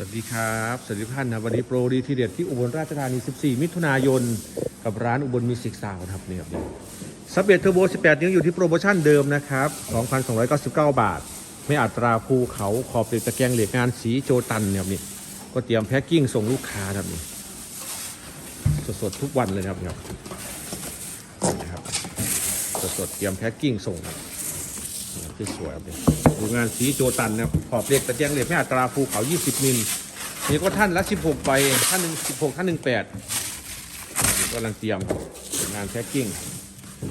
สวัสดีครับ สวัสดีท่านนะวันนี้โปรดีทีเด็ดที่อุบลราชธานี 14 มิถุนายน กับร้านอุบลมิวสิกซาวครับเนี่ยครับซับเบตเทอร์โบ 18 นิ้วอยู่ที่โปรโมชั่นเดิมนะครับ 2,299 บาท ไม่อัตราภูเขาขอบเหล็กตะแกรงเหล็กงานสีโจตันเนี่ยครับนี่ก็เตรียมแพ็กกิ้งส่งลูกค้าครับนี่สดๆทุกวันเลยครับเนี่ยนะครับสดๆเตรียมแพ็กกิ้งส่งครับ สวยครับเนี่ยดูงานสีโจตันนะครับขอบเหล็กตะแกรงเหล็กไม่อัตราภูเขา 20 มิลนี่ก็ท่านละ 16ใบท่านหนึ่ง16 ท่านหนึ่ง8นี่กำลังเตรียมงานแพ็คกิ้ง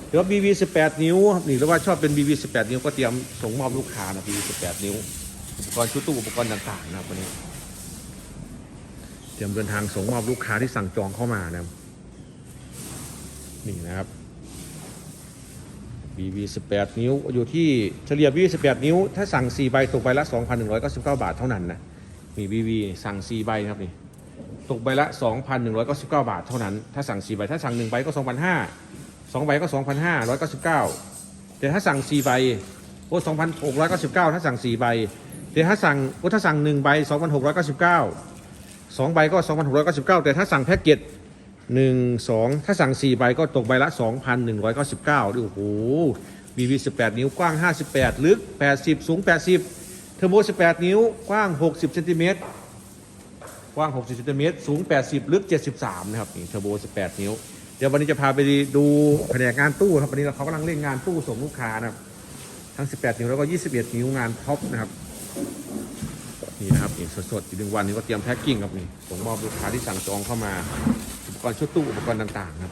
หรือว่า BB 18 นิ้วนี่หรือว่าชอบเป็น BB 18 นิ้วก็เตรียมส่งมอบลูกค้านะ BB 18 นิ้ว อุปกรณ์ชุดตู้อุปกรณ์ต่างๆ นะครับวันนี้เตรียมเดินทางส่งมอบลูกค้าที่สั่งจองเข้ามานะนี่นะครับ BB 18 นิ้วอยู่ที่เฉลี่ย BB 18 นิ้ว ถ้าสั่ง 4 ใบตกใบละ 2,199 บาทเท่านั้นนะมี BB สั่ง 4 ใบครับนี่ตกใบละ 2,199 บาทเท่านั้น ถ้าสั่ง 4 ใบ ถ้าสั่ง 1 ใบก็ 2,500 2 ใบก็ 2,599 แต่ถ้าสั่ง 4 ใบโอ้2,699 ถ้าสั่ง 4 ใบ แต่ถ้าสั่งโอ้ถ้าสั่ง 1 ใบ 2,699 2 ใบก็ 2,699 แต่ถ้าสั่งแพ็กเกจ หนึ่งสองถ้าสั่งสี่ใบก็ตกใบละสองพันหนึ่งร้อยเก้าสิบเก้าโอ้โหบีบีสิบแปดนิ้วกว้างห้าสิบแปดลึกแปดสิบสูงแปดสิบเทอร์โบสิบแปดนิ้วกว้างหกสิบเซนติเมตรกว้างหกสิบเซนติเมตรสูงแปดสิบลึกเจ็ดสิบสามนะครับ นี่เทอร์โบสิบแปดนิ้ว เดี๋ยววันนี้จะพาไปดูแผนกงานตู้ครับ วันนี้เราเขากำลังเร่งงานตู้ส่งลูกค้านะครับ ทั้ง 18 นิ้วแล้วก็ 21 นิ้วงานท็อปนะครับ นี่นะครับนี่สดๆอีกหนึ่งวันนี้ก็เตรียมแพ็คกิ้งครับนี่ส่งมอบลูกค้าที่สั่งจองเข้ามา ปกรณ์ชุดตู้อุปกรณ์ต่างๆนะครับ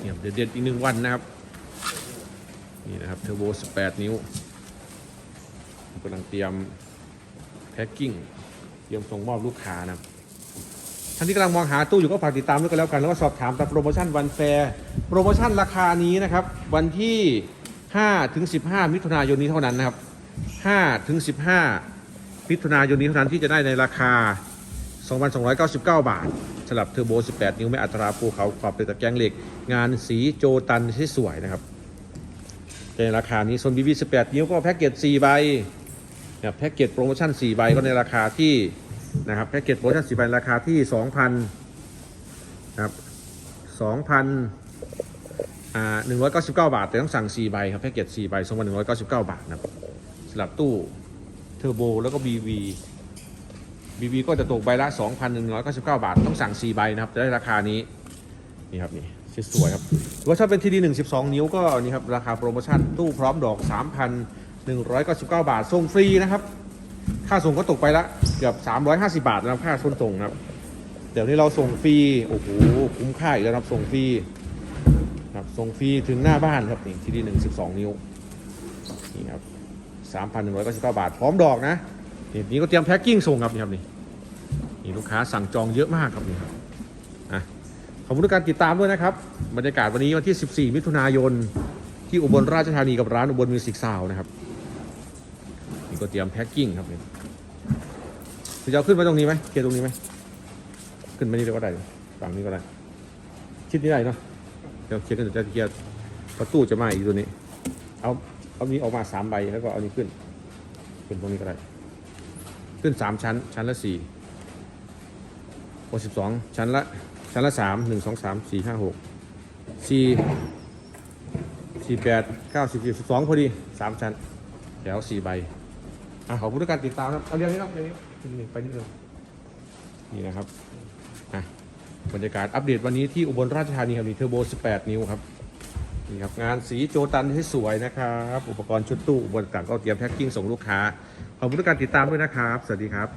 เนี่ยเด็ดๆอีกหนึ่งวันนะครับนี่นะครับเทอร์โบ 18 นิ้วกำลังเตรียมแพ็คกิ้งเตรียมส่งมอบลูกค้านะครับท่านที่กำลังมองหาตู้อยู่ก็ฝากติดตามด้วยกันแล้วกันแล้วก็สอบถามตามโปรโมชั่นวันแฟร์โปรโมชั่นราคานี้นะครับวันที่5ถึง15 มิถุนายนนี้เท่านั้นนะครับ5ถึง15มิถุนายนนี้เท่านั้นที่จะได้ในราคา 2,299 บาท สำหรับเทอร์โบ 18 นิ้วไม่อัตราภูเขาขอบเป็นตะแกรงเหล็ก งานสีโจตันที่สวยนะครับในราคานี้โซน BB 18 นิ้วก็แพ็กเกจ4ใบนะครับแพ็กเกจโปรโมชั่น 4 ใบก็ในราคาที่นะครับแพ็กเกจโปรโมชั่น4ใบราคาที่ 2,000นะครับ2,000อ่า199 บาท แต่ต้องสั่ง 4 ใบครับแพ็กเกจ4ใบ2,199 บาทนะครับสำหรับตู้เทอร์โบแล้วก็ BB BB ก็จะตกใบละ 2,199 บาท ต้องสั่ง 4 ใบนะครับ จะได้ราคานี้ นี่ครับนี่สวยครับหรือว่าถ้าเป็นทีดี1 12นิ้วก็นี่ครับราคาโปรโมชั่นตู้พร้อมดอก 3,199 บาทส่งฟรีนะครับ ค่าส่งก็ตกไปละเกือบ 350 บาทนะครับค่าส่งส่งนะครับ เดี๋ยวนี้เราส่งฟรีโอ้โหคุ้มค่าอีกแล้วครับส่งฟรีครับส่งฟรีถึงหน้าบ้านครับนี่ทีดี1 12นิ้วนี่ครับ 3,199 บาท พร้อมดอกนะ นี่นี่ก็เตรียมแพ็คกิ้งส่งครับนี่ครับนี่นี่ลูกค้าสั่งจองเยอะมากครับนี่ครับอะขอบคุณทุกการติดตามด้วยนะครับบรรยากาศวันนี้วันที่ 14 มิถุนายน ที่อุบลราชธานีกับร้านอุบลมิวสิกซาวนะครับนี่ก็เตรียมแพ็คกิ้งครับนี่คุณจะเอาขึ้นไปตรงนี้ไหมเคลียร์ตรงนี้ไหมขึ้นไปนี่ก็ได้ฝั่งนี้ก็ได้ชิดนี้ได้เนาะเดี๋ยวเคลียร์กันเดี๋ยวจะเคลียร์ประตูจะมาอีกตัวนี้ เอาเอานี้ออกมาสามใบแล้วก็เอานี้ขึ้นขึ้นตรงนี้ก็ได้ ขึ้นสามชั้น ชั้นละสี่โอสิบสองชั้นละ ชั้นละสามหนึ่งสองสามสี่ห้าหกสี่สี่แปดเก้าสิบสิบสองพอดีสามชั้นเดี๋ยวสี่ใบ อะ ขอบคุณทุกการติดตามนะครับเอาเรียงนี้ครับเรียงนี้นิดนึงไปนิดนึงนี่นะครับ อะ บรรยากาศอัปเดตวันนี้ที่อุบลราชธานีครับมีเทอร์โบ 18 นิ้วครับ นี่ครับงานสีโจตันที่สวยนะครับ อุปกรณ์ชุดตู้อุปกรณ์ต่างก็เตรียมแพ็คกิ้งส่งลูกค้าขอบคุณทุกการติดตามด้วยนะครับ สวัสดีครับ